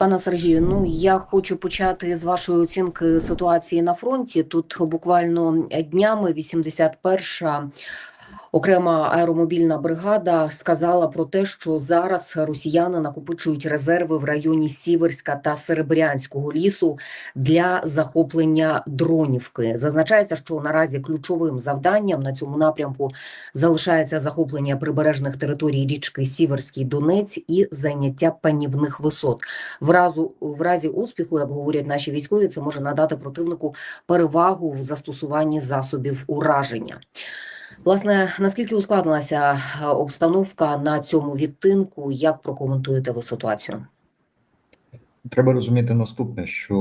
Пане Сергію, ну я хочу почати з вашої оцінки ситуації на фронті. Тут буквально днями 81-ша окрема аеромобільна бригада сказала про те, що зараз росіяни накопичують резерви в районі Сіверська та Серебрянського лісу для захоплення дронівки. Зазначається, що наразі ключовим завданням на цьому напрямку залишається захоплення прибережних територій річки Сіверський Донець і зайняття панівних висот. В разу в разі успіху, як говорять наші військові, це може надати противнику перевагу в застосуванні засобів ураження. Власне, наскільки ускладнилася е, обстановка на цьому відтинку? Як прокоментуєте ви ситуацію? Треба розуміти наступне, що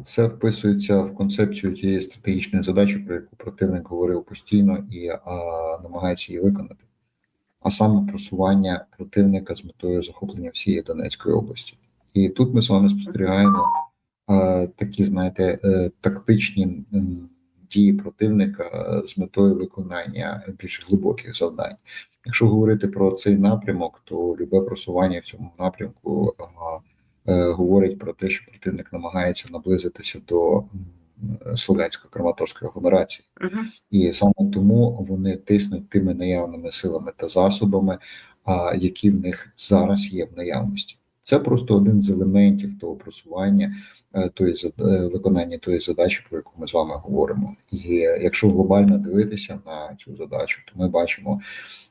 е, це вписується в концепцію тієї стратегічної задачі, про яку противник говорив постійно і е, намагається її виконати, а саме просування противника з метою захоплення всієї Донецької області. І тут ми з вами спостерігаємо такі, знаєте, тактичні дії противника з метою виконання більш глибоких завдань. Якщо говорити про цей напрямок, то любе просування в цьому напрямку. е, говорить про те, що противник намагається наблизитися до м, слов'янсько-краматорської агломерації, Угу. і саме тому вони тиснуть тими наявними силами та засобами, а, які в них зараз є в наявності. Це просто один з елементів того просування е, тої е, виконання тої задачі, про яку ми з вами говоримо. І якщо глобально дивитися на цю задачу, то ми бачимо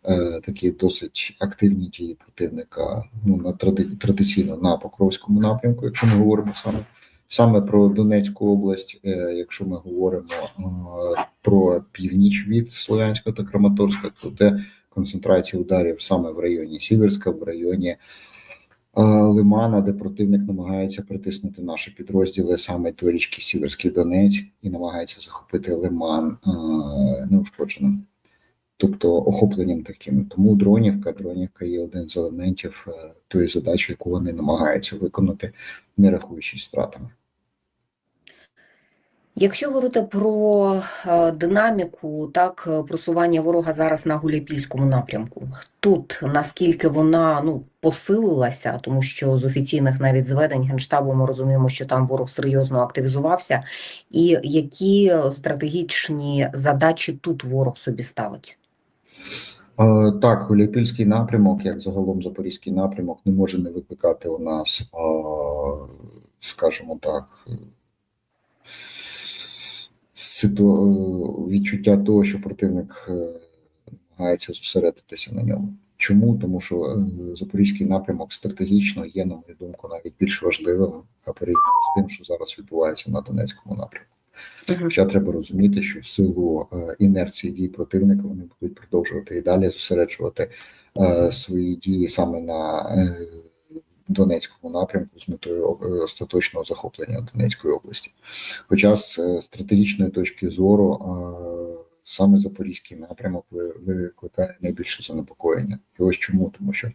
е, такі досить активні дії противника ну на тради- традиційно на Покровському напрямку, якщо ми говоримо саме саме про Донецьку область, е, якщо ми говоримо е, про північ від Слов'янська та Краматорська, то де концентрація ударів саме в районі Сіверська, в районі е, Лимана, де противник намагається притиснути наші підрозділи саме до річки Сіверський Донець і намагається захопити Лиман е, неушкодженим тобто охопленням таким. Тому дронівка, дронівка є один з елементів е, тої задачі, яку вони намагаються виконати, не рахуючись втратами. Якщо говорити про е, динаміку, так е, просування ворога зараз на Гуляйпільському напрямку, тут наскільки вона ну посилилася, тому що з офіційних навіть зведень генштабу ми розуміємо, що там ворог серйозно активізувався, і які стратегічні задачі тут ворог собі ставить? Е, Так, Гуляйпільський напрямок, як загалом Запорізький напрямок, не може не викликати у нас, скажімо так, ситу- відчуття того, що противник е, намагається зосередитися на ньому. Чому? Тому що е, Запорізький напрямок стратегічно є, на мою думку, навіть більш важливим порівняно з тим, що зараз відбувається на Донецькому напрямку. Хоча треба розуміти, що в силу е, інерції дій противника вони будуть продовжувати і далі зосереджувати е, свої дії саме на е, Донецькому напрямку з метою е, остаточного захоплення Донецької області. Хоча з е, стратегічної точки зору е, саме Запорізький напрямок викликає найбільше занепокоєння. І ось чому, тому що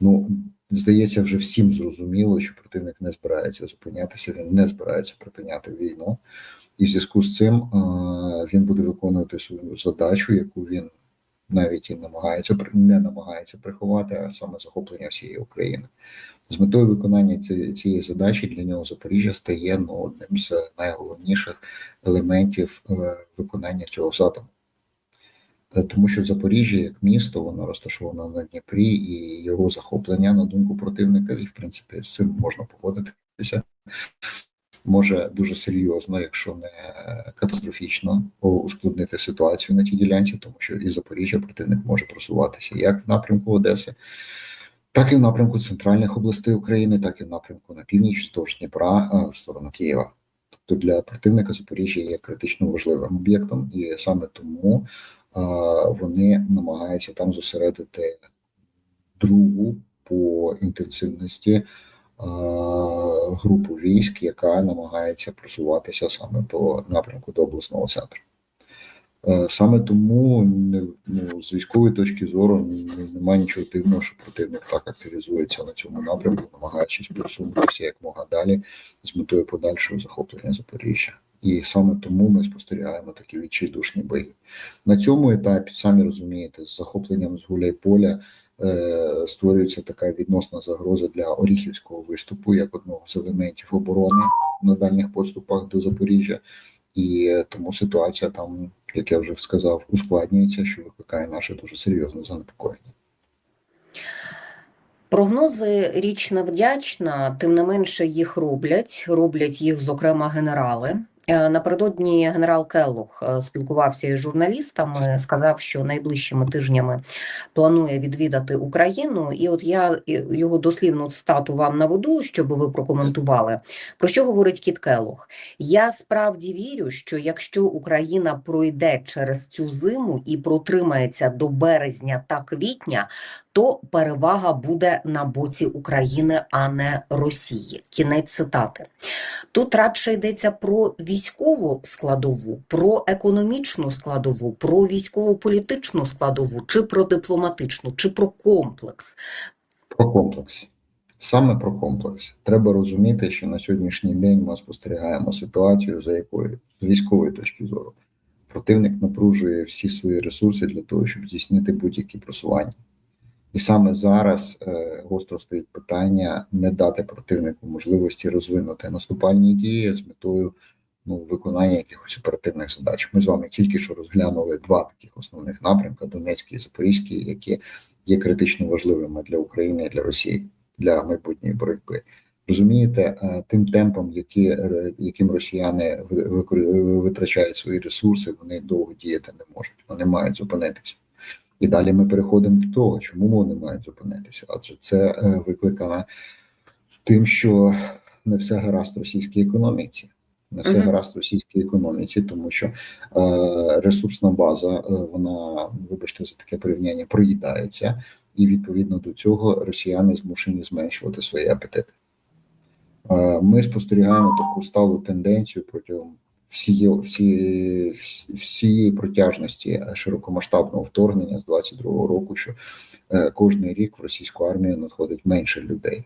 ну здається, вже всім зрозуміло, що противник не збирається зупинятися, він не збирається припиняти війну. І в зв'язку з цим він буде виконувати свою задачу, яку він навіть і намагається не намагається приховати, а саме захоплення всієї України. З метою виконання цієї задачі для нього Запоріжжя стає ну, одним з найголовніших елементів е, виконання цього задуму. Е, Тому що Запоріжжя як місто, воно розташоване на Дніпрі, і його захоплення на думку противника, і в принципі з цим можна погодитися може дуже серйозно, якщо не катастрофічно, ускладнити ситуацію на тій ділянці, тому що із Запоріжжя противник може просуватися як в напрямку Одеси, так і в напрямку центральних областей України, так і в напрямку на північ вздовж Дніпра в сторону Києва. Тобто для противника Запоріжжя є критично важливим об'єктом, і саме тому а, вони намагаються там зосередити другу по інтенсивності е, групу військ, яка намагається просуватися саме по напрямку до обласного центру. Е, Саме тому ну, з військової точки зору немає нічого дивного, що противник так активізується на цьому напрямку, намагаючись просунутися якмога далі з метою подальшого захоплення Запоріжжя. І саме тому ми спостерігаємо такі відчайдушні бої. На цьому етапі, самі розумієте, з захопленням з Гуляйполя е, створюється така відносна загроза для Оріхівського виступу як одного з елементів оборони на дальніх подступах до Запоріжжя, і тому ситуація там, як я вже сказав, ускладнюється, що викликає наше дуже серйозне занепокоєння. Прогнози річ невдячна, тим не менше їх роблять. Роблять їх, зокрема, генерали. Е, Напередодні генерал Келлух е, спілкувався із журналістами, сказав, що найближчими тижнями планує відвідати Україну. І от я е, його дослівну цитату вам наведу, щоб ви прокоментували. Про що говорить Кіт Келлух? Я справді вірю, що якщо Україна пройде через цю зиму і протримається до березня та квітня, то перевага буде на боці України, а не Росії. Кінець цитати. Тут радше йдеться про військову складову, про економічну складову, про військово-політичну складову, чи про дипломатичну, чи про комплекс. Про комплекс. Саме про комплекс. Треба розуміти, що на сьогоднішній день ми спостерігаємо ситуацію, за якою з військової точки зору противник напружує всі свої ресурси для того, щоб здійснити будь-які просування. І саме зараз е, гостро стоїть питання не дати противнику можливості розвинути наступальні дії з метою ну, виконання якихось оперативних задач. Ми з вами тільки що розглянули два таких основних напрямка: Донецький і Запорізький, які є критично важливими для України і для Росії для майбутньої боротьби. Розумієте, е, тим темпом, які, е, яким росіяни ви- витрачають свої ресурси, вони довго діяти не можуть. Вони мають зупинитися. І далі ми переходимо до того, чому вони мають зупинитися. Адже це е, викликано тим, що не все гаразд в російській економіці. Не все гаразд в російській економіці, тому що е, ресурсна база, е, вона, вибачте за таке порівняння, проїдається, і відповідно до цього росіяни змушені зменшувати свої апетити. Е, Ми спостерігаємо таку сталу тенденцію протягом всієї всі, всі, протяжності широкомасштабного вторгнення з 22-го року, що е, кожний рік в російську армію надходить менше людей.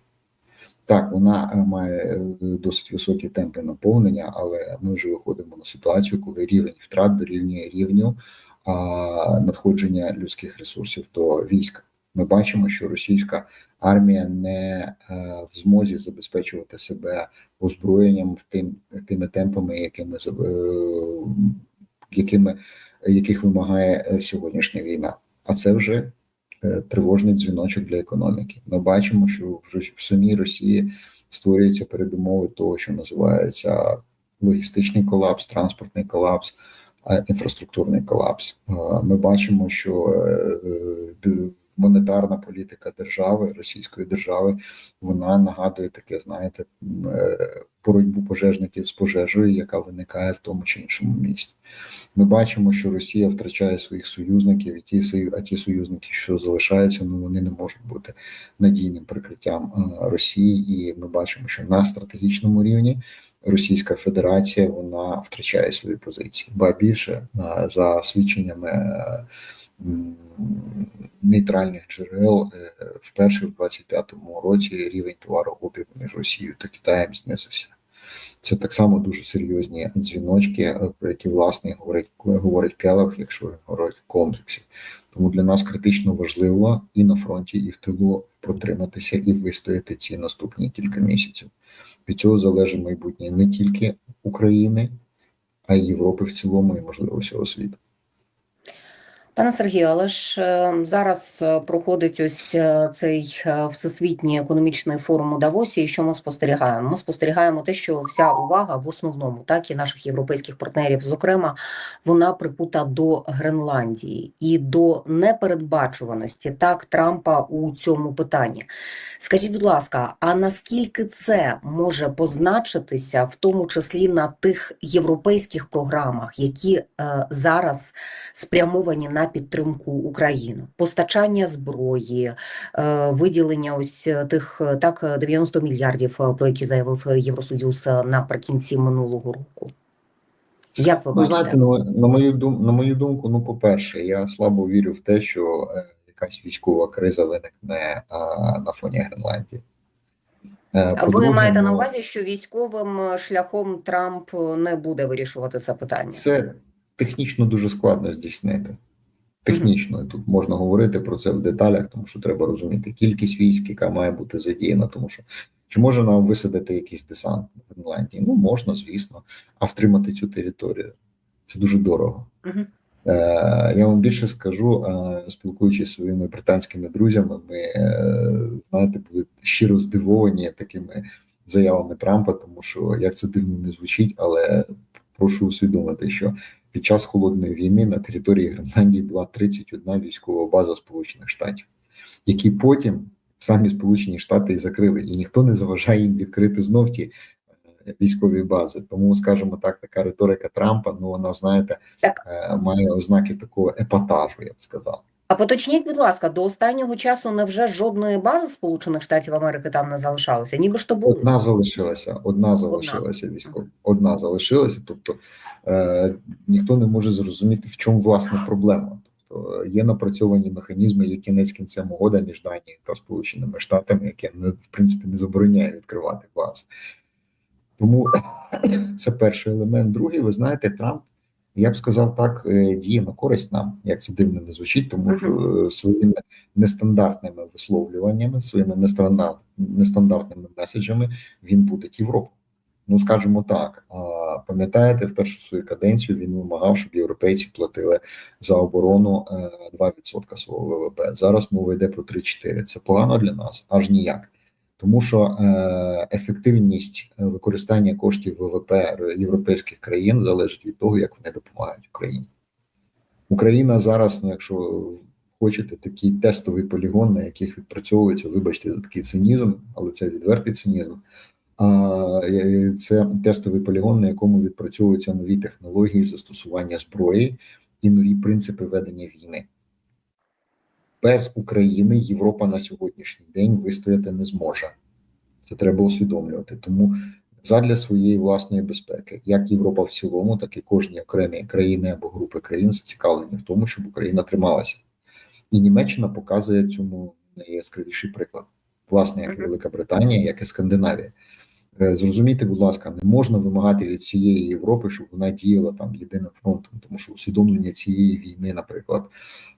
Так, вона е, має е, досить високі темпи наповнення, але ми вже виходимо на ситуацію, коли рівень втрат дорівнює рівню надходження людських ресурсів до війська. Ми бачимо, що російська армія не е, в змозі забезпечувати себе озброєнням тим, тими темпами, якими, е, якими яких вимагає е, сьогоднішня війна. А це вже тривожний дзвіночок для економіки. Ми бачимо, що в самій Росії створюються передумови того, що називається логістичний колапс, транспортний колапс, інфраструктурний колапс. Ми бачимо, що монетарна політика держави, російської держави, вона нагадує таке, знаєте, е, боротьбу пожежників з пожежею, яка виникає в тому чи іншому місті. Ми бачимо, що Росія втрачає своїх союзників, і ті а ті союзники, що залишаються, ну вони не можуть бути надійним прикриттям е, Росії. І ми бачимо, що на стратегічному рівні Російська Федерація вона втрачає свої позиції. Ба більше е, за свідченнями. Нейтральних джерел е, вперше в 25-му році рівень товарообігу між Росією та Китаєм знизився. Це так само дуже серйозні дзвіночки, е, про які власне говорить говорить Келах, якщо він говорить в комплексі. Тому для нас критично важливо і на фронті, і в тилу протриматися і вистояти ці наступні кілька місяців. Від цього залежить майбутнє не тільки України, а й Європи в цілому, і можливо всього світу. Пане Сергію, але ж е, зараз е, проходить ось е, цей всесвітній економічний форум у Давосі. І що ми спостерігаємо? Ми спостерігаємо те, що вся увага в основному, так і наших європейських партнерів, зокрема, вона прикута до Гренландії і до непередбачуваності так Трампа у цьому питанні. Скажіть, будь ласка, а наскільки це може позначитися, в тому числі на тих європейських програмах, які е, зараз спрямовані на підтримку України, постачання зброї, е, виділення ось е, тих е, так е, 90 мільярдів, е, про які заявив е, Євросоюз е, наприкінці минулого року. Як ви Ну, бачите? знаєте, ну, на мою дум, на мою думку, ну, по-перше, я слабо вірю в те, що е, якась військова криза виникне а, на фоні Гренландії. Е, Ви маєте на ну, увазі, що військовим е, шляхом Трамп е, не буде вирішувати це питання? Це технічно дуже складно здійснити. Технічно і тут можна говорити про це в деталях, тому що треба розуміти кількість військ, яка має бути задіяна, тому що чи може нам висадити якийсь десант в Фінляндії? Ну можна, звісно, а втримати цю територію це дуже дорого. Е, Я вам більше скажу, е, спілкуючись зі своїми британськими друзями, ми е, знаєте, були щиро здивовані такими заявами Трампа, тому що як це дивно не звучить, але прошу усвідомити, що під час холодної війни на території Гренландії була 31 військова база Сполучених Штатів, які потім самі Сполучені Штати і закрили, і ніхто не заважає їм відкрити знов ті е, військові бази. Тому, скажімо так, така риторика Трампа, ну вона знаєте, Так. е, має ознаки такого епатажу, я б сказав. А поточніть, будь ласка, до останнього часу невже жодної бази Сполучених Штатів Америки там не залишалося? Ніби ж то були. Одна залишилася, одна залишилася військова, одна залишилася. Тобто е, ніхто не може зрозуміти, в чому власне проблема. Тобто є напрацьовані механізми, є кінець кінцем угода між Данією та Сполученими Штатами, яке не в принципі не забороняє відкривати бази. Тому це перший елемент. Другий, ви знаєте, Трамп. Я б сказав так, е, діє на користь нам, як це дивно не звучить, тому що е, своїми нестандартними висловлюваннями, своїми нестандартними меседжами він буде Європу. Ну скажімо так, пам'ятаєте, в першу свою каденцію він вимагав, щоб європейці платили за оборону е, 2% свого ВВП. Зараз мова йде про 3-4. Це погано для нас, аж ніяк. Тому що е, ефективність е, використання коштів ВВП європейських країн залежить від того, як вони допомагають Україні. Україна зараз, ну якщо хочете, такий тестовий полігон, на яких відпрацьовується, вибачте за такий цинізм, але це відвертий цинізм. А е, це тестовий полігон, на якому відпрацьовуються нові технології застосування зброї і нові принципи ведення війни. Без України Європа на сьогоднішній день вистояти не зможе. Це треба усвідомлювати. Тому задля своєї власної безпеки, як Європа в цілому, так і кожні окремі країни або групи країн зацікавлені в тому, щоб Україна трималася. І Німеччина показує цьому найяскравіший приклад, власне, як і Велика Британія, як і Скандинавія. Е, Зрозумійте, будь ласка, не можна вимагати від цієї Європи, щоб вона діяла там єдиним фронтом, тому що усвідомлення цієї війни, наприклад,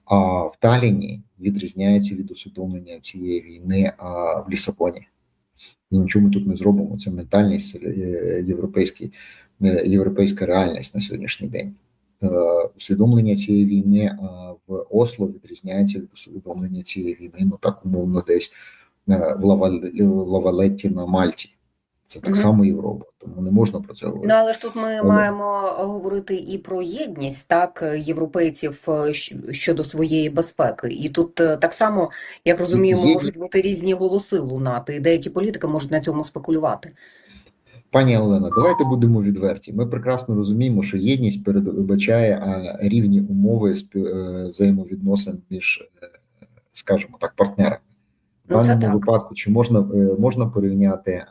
а в Таліні відрізняється від усвідомлення цієї війни а в Лісабоні. І нічого ми тут не зробимо. Це ментальність е, європейський, е, європейська реальність на сьогоднішній день. Усвідомлення цієї війни в Осло відрізняється від усвідомлення цієї війни, ну так умовно, десь в Лавалетті на Мальті. Це так само Європа, тому не можна про це говорити. Ну, але ж тут ми Але- маємо говорити і про єдність так європейців е, щодо своєї безпеки. І тут е, так само, як розуміємо, Єдність- можуть бути різні голоси лунати, і деякі політики можуть на цьому спекулювати. Пані Олена, давайте будемо відверті. Ми прекрасно розуміємо, що єдність передбачає рівні умови е, взаємовідносин між, скажімо так, партнерами. В Ну, даному так. випадку чи можна можна порівняти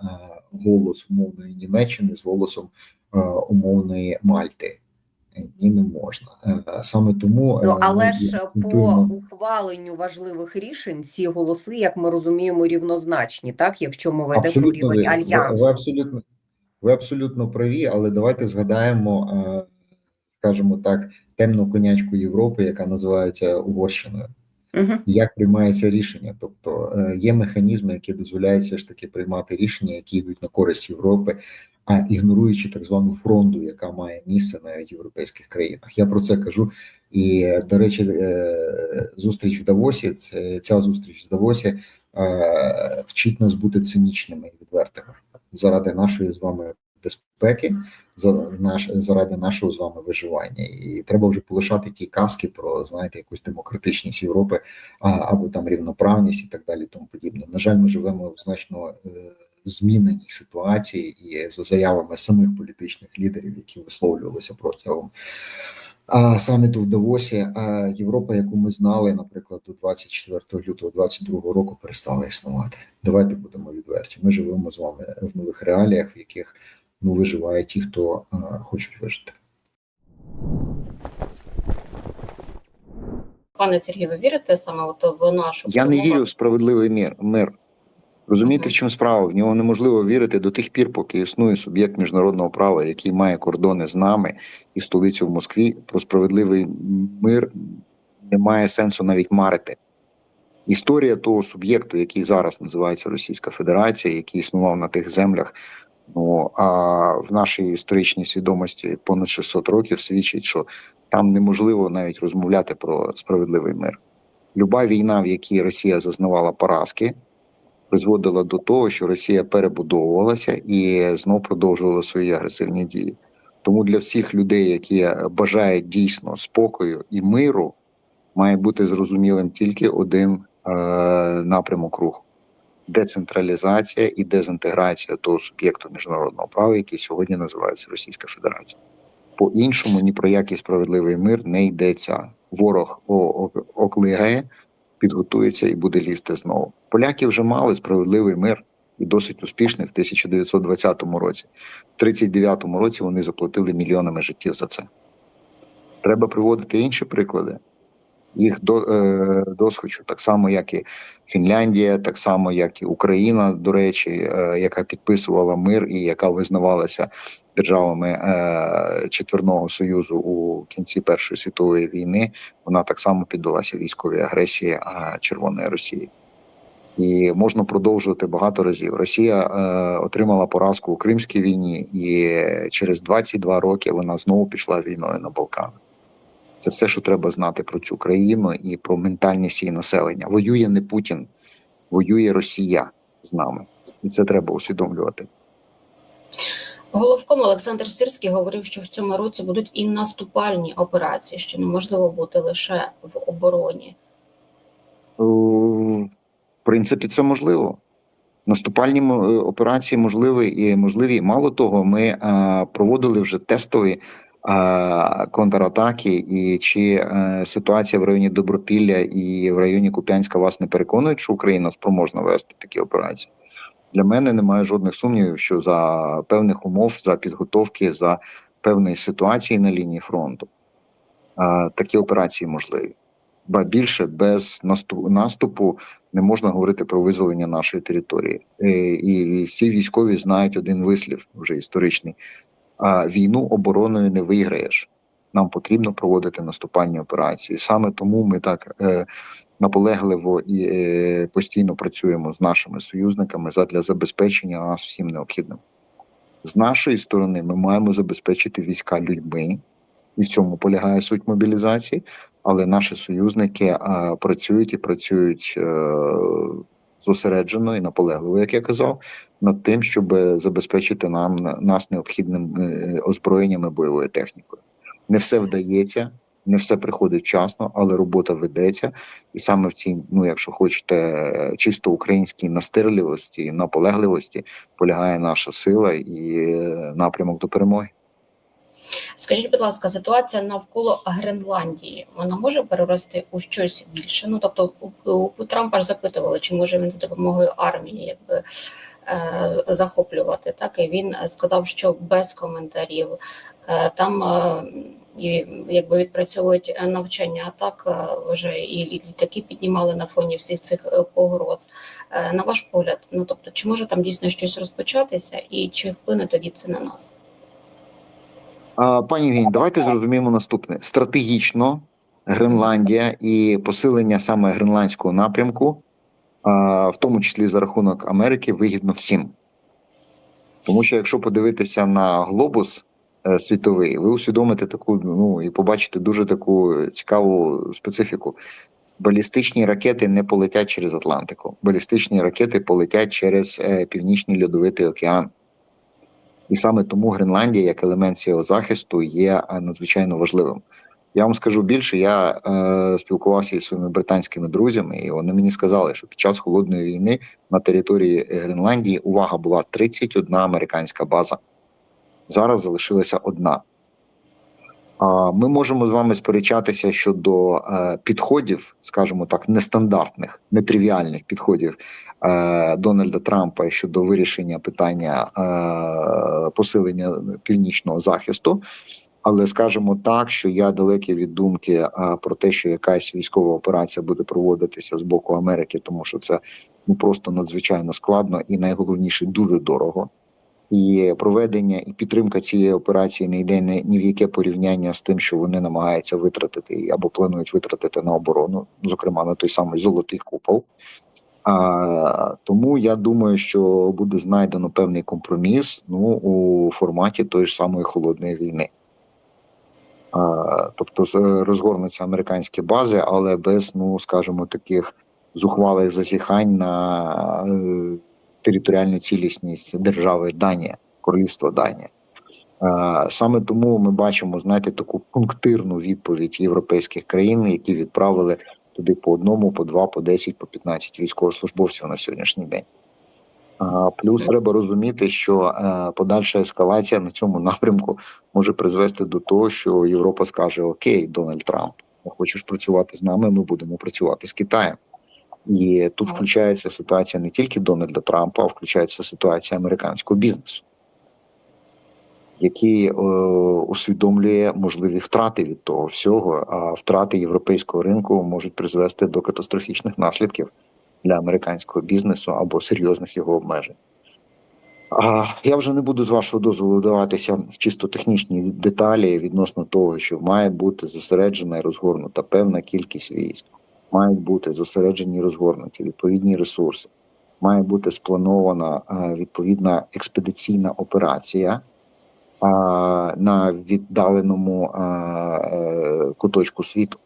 голос умовної Німеччини з голосом е, умовної Мальти? Е, Ні, не можна. Е, Саме тому Ну, але ж по ухваленню важливих рішень ці голоси, як ми розуміємо, рівнозначні, так? Якщо мова йде про рівень ви, ви, альянсу. ви абсолютно ви абсолютно праві, але давайте згадаємо, скажімо так, темну конячку Європи, яка називається Угорщиною. Угу. Як приймається рішення? Тобто е, є механізми, які дозволяють все ж таки приймати рішення, які йдуть на користь Європи, а ігноруючи так звану фронту, яка має місце навіть в європейських країнах. Я про це кажу. І до речі, е, зустріч в Давосі, ця зустріч в Давосі е, вчить нас бути цинічними і відвертими заради нашої з вами безпеки, за наш заради нашого з вами виживання. І треба вже полишати ті казки про знаєте якусь демократичність Європи а, або там рівноправність і так далі. Тому подібне. На жаль, ми живемо в значно е, зміненій ситуації і за заявами самих політичних лідерів, які висловлювалися протягом. А саміту в Давосі а Європа, яку ми знали, наприклад, до 24 лютого 22 року, перестала існувати. Давайте будемо відверті. Ми живемо з вами в нових реаліях, в яких ну виживають ті, хто а, хочуть вижити. Пане Сергію, ви вірите саме от в нашу Я не вірю в справедливий мир. мир. Розумієте, в чому справа? В нього неможливо вірити до тих пір, поки існує суб'єкт міжнародного права, який має кордони з нами і столицю в Москві. Про справедливий мир немає сенсу навіть марити. Історія того суб'єкту, який зараз називається Російська Федерація, який існував на тих землях, ну а в нашій історичній свідомості понад 600 років свідчить, що там неможливо навіть розмовляти про справедливий мир. Люба війна, в якій Росія зазнавала поразки, призводила до того, що Росія перебудовувалася і знов продовжувала свої агресивні дії. Тому для всіх людей, які бажають дійсно спокою і миру, має бути зрозумілим тільки один е, напрямок руху: децентралізація і дезінтеграція того суб'єкту міжнародного права, який сьогодні називається Російська Федерація. По іншому ні про який справедливий мир не йдеться. Ворог оклигає, підготується і буде лізти знову. Поляки вже мали справедливий мир і досить успішний в 1920 році. В 39-му році вони заплатили мільйонами життів за це. Треба приводити інші приклади. Їх до, е, досхочу, так само, як і Фінляндія, так само, як і Україна, до речі, е, яка підписувала мир і яка визнавалася державами е, Четверного Союзу у кінці Першої світової війни, вона так само піддалася військовій агресії е, Червоної Росії. І можна продовжувати багато разів. Росія е, отримала поразку у Кримській війні, і через 22 роки вона знову пішла війною на Балкани. Це все, що треба знати про цю країну і про ментальність її населення. Воює не Путін, воює Росія з нами, і це треба усвідомлювати. Головком Олександр Сирський говорив, що в цьому році будуть і наступальні операції, що неможливо бути лише в обороні. Е, В принципі, це можливо. Наступальні е, операції можливі і можливі. Мало того, ми е, проводили вже тестові контратаки, і чи е, ситуація в районі Добропілля і в районі Куп'янська вас не переконують, що Україна спроможна вести такі операції? Для мене немає жодних сумнівів, що за певних умов, за підготовки, за певної ситуації на лінії фронту е, такі операції можливі. Ба більше без наступ- наступу не можна говорити про визволення нашої території. Е, І всі військові знають один вислів вже історичний: війну обороною не виграєш. Нам потрібно проводити наступальні операції. Саме тому ми так е, наполегливо і е, постійно працюємо з нашими союзниками задля забезпечення нас всім необхідним. З нашої сторони ми маємо забезпечити війська людьми, і в цьому полягає суть мобілізації. Але наші союзники е, працюють і працюють е, зосереджено і наполегливо, як я казав, над тим, щоб забезпечити нам нас необхідним е, озброєнням і бойовою технікою. Не все вдається, не все приходить вчасно, але робота ведеться, і саме в цій, ну якщо хочете, чисто українській настирливості наполегливості полягає наша сила і е, напрямок до перемоги. Скажіть, будь ласка, ситуація навколо Гренландії вона може перерости у щось більше? Ну тобто, у, у Трампа ж запитували, чи може він за допомогою армії якби е, захоплювати. Так і він сказав, що без коментарів е, там. Е, і якби відпрацьовують навчання атак е, вже і, і літаки піднімали на фоні всіх цих е, погроз. Е, На ваш погляд, ну тобто, чи може там дійсно щось розпочатися, і чи вплине тоді це на нас? Пані Євгеній, давайте зрозуміємо наступне: стратегічно Гренландія і посилення саме гренландського напрямку, в тому числі за рахунок Америки, вигідно всім. Тому що якщо подивитися на глобус е, світовий, ви усвідомите таку, ну і побачите дуже таку цікаву специфіку. Балістичні ракети не полетять через Атлантику. Балістичні ракети полетять через е, північний льодовитий океан. І саме тому Гренландія як елемент цього захисту є е, надзвичайно важливим. Я вам скажу більше, я е, спілкувався із своїми британськими друзями, і вони мені сказали, що під час холодної війни на території Гренландії увага була 31 американська база. Зараз залишилася одна. Ми можемо з вами сперечатися щодо е, підходів, скажімо так, нестандартних, нетривіальних підходів е, Дональда Трампа щодо вирішення питання е, посилення північного захисту. Але скажемо так, що я далекий від думки про те, що якась військова операція буде проводитися з боку Америки, тому що це ну просто надзвичайно складно і найголовніше дуже дорого. І проведення і підтримка цієї операції не йде ні, в яке порівняння з тим, що вони намагаються витратити або планують витратити на оборону, зокрема на той самий золотий купол. А, тому я думаю, що буде знайдено певний компроміс ну, у форматі тої ж самої холодної війни. А, тобто розгорнуться американські бази, але без, ну скажімо, таких зухвалих зазіхань на е, територіальну цілісність держави Данія, королівства Данія. Е, Саме тому ми бачимо, знаєте, таку пунктирну відповідь європейських країн, які відправили туди по одному, по два, по 10, по 15 військовослужбовців на сьогоднішній день. Плюс треба розуміти, що е, подальша ескалація на цьому напрямку може призвести до того, що Європа скаже: Окей, Дональд Трамп, хочеш працювати з нами, ми будемо працювати з Китаєм. І тут включається ситуація не тільки Дональда Трампа, а включається ситуація американського бізнесу, який е, усвідомлює можливі втрати від того всього. А втрати європейського ринку можуть призвести до катастрофічних наслідків для американського бізнесу або серйозних його обмежень. А я вже не буду з вашого дозволу вдаватися в чисто технічні деталі відносно того, що має бути зосереджена і розгорнута певна кількість військ, мають бути зосереджені розгорнуті відповідні ресурси, має бути спланована е, відповідна експедиційна операція на віддаленому е, куточку світу.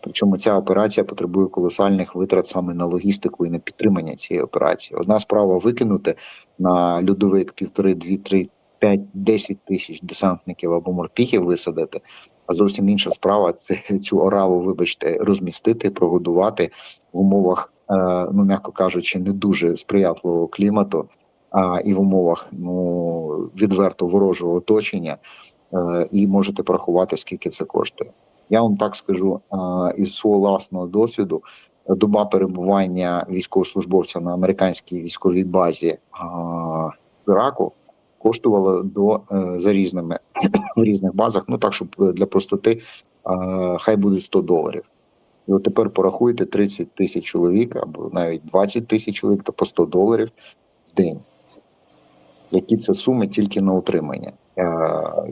Причому ця операція потребує колосальних витрат саме на логістику і на підтримання цієї операції. Одна справа викинути на льодовик півтори, дві, три, п'ять, десять тисяч десантників або морпіхів висадити. А зовсім інша справа це цю ораву, вибачте, розмістити, прогодувати в умовах, е, ну м'яко кажучи, не дуже сприятливого клімату, а і в умовах ну відверто ворожого оточення, е, і можете порахувати, скільки це коштує. Я вам так скажу е, із свого власного досвіду. Доба перебування військовослужбовця на американській військовій базі Іраку коштувала до е, за різними в різних базах. Ну так, щоб для простоти е, хай буде 100 доларів. І от тепер порахуйте 30 тисяч чоловік або навіть 20 тисяч чоловік та по 100 доларів в день. Які це суми тільки на утримання е,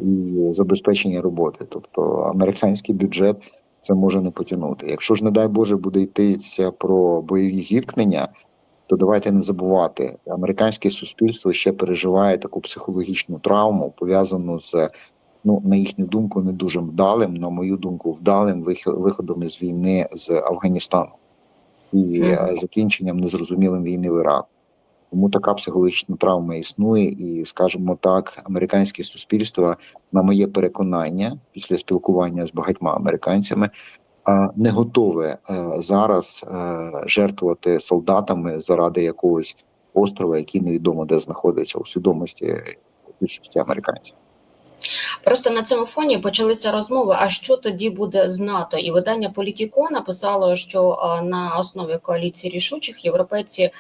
і забезпечення роботи. Тобто американський бюджет це може не потягнути. Якщо ж, не дай Боже, буде йтися про бойові зіткнення, то давайте не забувати, американське суспільство ще переживає таку психологічну травму, пов'язану з ну на їхню думку, не дуже вдалим, на мою думку, вдалим виходом із війни з Афганістану і е, закінченням незрозумілим війни в Іраку. Тому така психологічна травма існує, і скажімо так, американське суспільство, на моє переконання, після спілкування з багатьма американцями, не готове е, зараз е, жертвувати солдатами заради якогось острова, який невідомо де знаходиться у свідомості більшості американців. Просто на цьому фоні почалися розмови. А що тоді буде з НАТО? І видання Політіко написало, що е, на основі коаліції рішучих європейці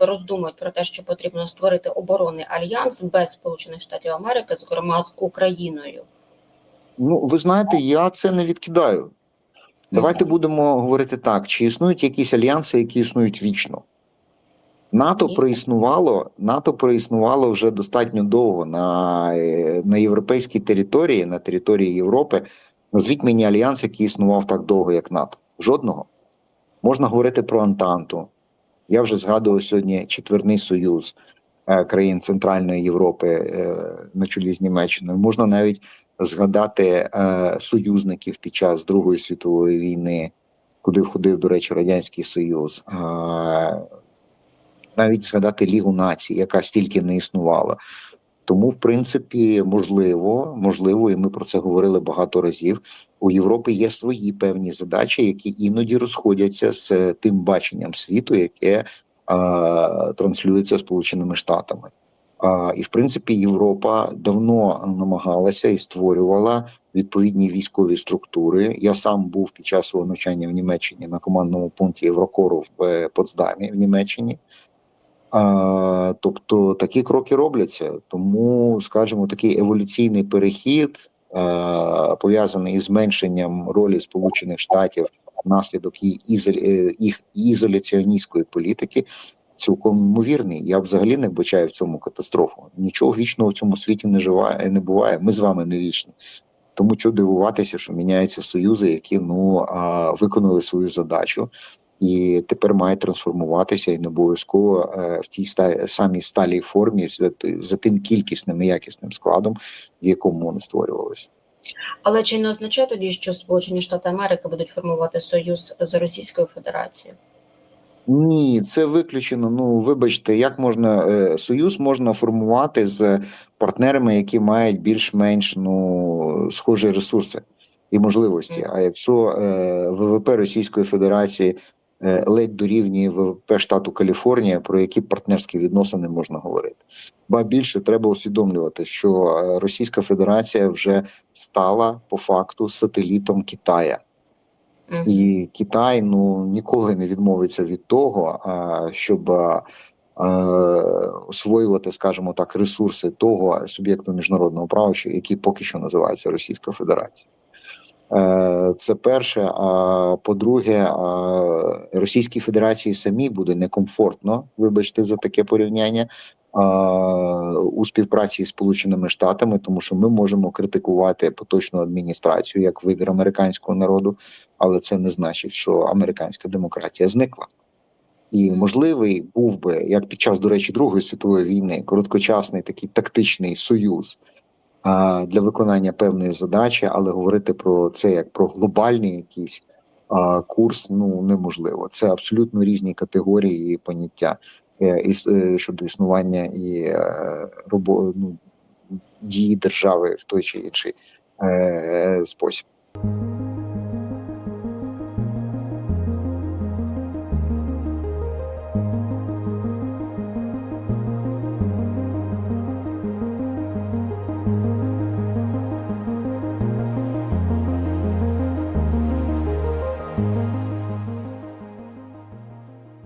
роздумують про те, що потрібно створити оборонний альянс без Сполучених Штатів Америки, зокрема з Україною. Ну, ви знаєте, я це не відкидаю. Давайте будемо говорити так: чи існують якісь альянси, які існують вічно? НАТО проіснувало, НАТО проіснувало вже достатньо довго на, е, на європейській території, на території Європи. Назвіть мені альянс, який існував так довго, як НАТО. Жодного. Можна говорити про Антанту. Я вже згадував сьогодні четверний союз е, країн Центральної Європи е, на чолі з Німеччиною. Можна навіть згадати е, союзників під час Другої світової війни, куди входив, до речі, Радянський Союз. Е, навіть згадати Лігу націй, яка стільки не існувала. Тому, в принципі, можливо, можливо, і ми про це говорили багато разів. У Європи є свої певні задачі, які іноді розходяться з тим баченням світу, яке а, транслюється Сполученими Штатами. І в принципі, Європа давно намагалася і створювала відповідні військові структури. Я сам був під час свого навчання в Німеччині на командному пункті Єврокору в е, Потсдамі в Німеччині. А, тобто такі кроки робляться. Тому, скажімо, такий еволюційний перехід а, пов'язаний із зменшенням ролі Сполучених Штатів внаслідок е, їх ізоляціоністської політики. Цілком ймовірний. Я взагалі не вбачаю в цьому катастрофу. Нічого вічного в цьому світі не живає, не буває. Ми з вами не вічні. Тому що дивуватися, що міняються союзи, які ну а, виконали свою задачу, і тепер мають трансформуватися і не обов'язково е, в тій ста, самій сталій формі за, за тим кількісним і якісним складом, в якому вони створювалися. Але чи не означає тоді, що Сполучені Штати Америки будуть формувати союз з Російською Федерацією? Ні, це виключено. Ну вибачте, як можна е, союз можна формувати з партнерами, які мають більш-менш ну схожі ресурси і можливості. А якщо е, ВВП Російської Федерації е, ледь дорівнює ВВП штату Каліфорнія, про які партнерські відносини можна говорити? Ба більше треба усвідомлювати, що е, Російська Федерація вже стала по факту сателітом Китая. І Китай ну ніколи не відмовиться від того, щоб освоювати, скажімо так, ресурси того суб'єкту міжнародного права, який поки що називається Російська Федерація. Е, Це перше. А по-друге, Російській Федерації самі буде некомфортно, вибачте, за таке порівняння. У співпраці з Сполученими Штатами, тому що ми можемо критикувати поточну адміністрацію як вибір американського народу, але це не значить, що американська демократія зникла. І можливий був би, як під час, до речі, Другої світової війни, короткочасний такий тактичний союз а, для виконання певної задачі, але говорити про це як про глобальний якийсь а, курс ну неможливо. Це абсолютно різні категорії і поняття щодо існування і е, робо, ну, дії держави в той чи інший е, спосіб.